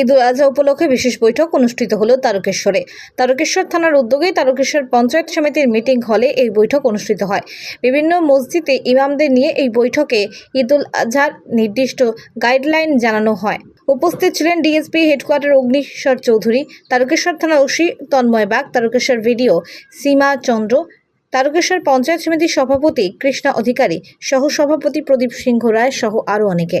ঈদ উল আজহা উপলক্ষে বিশেষ বৈঠক অনুষ্ঠিত হলো তারকেশ্বরে। তারকেশ্বর থানার উদ্যোগে তারকেশ্বর পঞ্চায়েত সমিতির মিটিং হলে এই বৈঠক অনুষ্ঠিত হয়। বিভিন্ন মসজিদে ইমামদের নিয়ে এই বৈঠকে ঈদ উল আজহার নির্দিষ্ট গাইডলাইন জানানো হয়। উপস্থিত ছিলেন ডিএসপি হেডকোয়ার্টার অগ্নিশ্বর চৌধুরী, তারকেশ্বর থানার ওসি তন্ময় বাগ, তারকেশ্বর ভিডিও সীমা চন্দ্র, তারকেশ্বর পঞ্চায়েত সমিতির সভাপতি কৃষ্ণা অধিকারী সহ সভাপতি প্রদীপ সিংহ রায় সহ আরও অনেকে।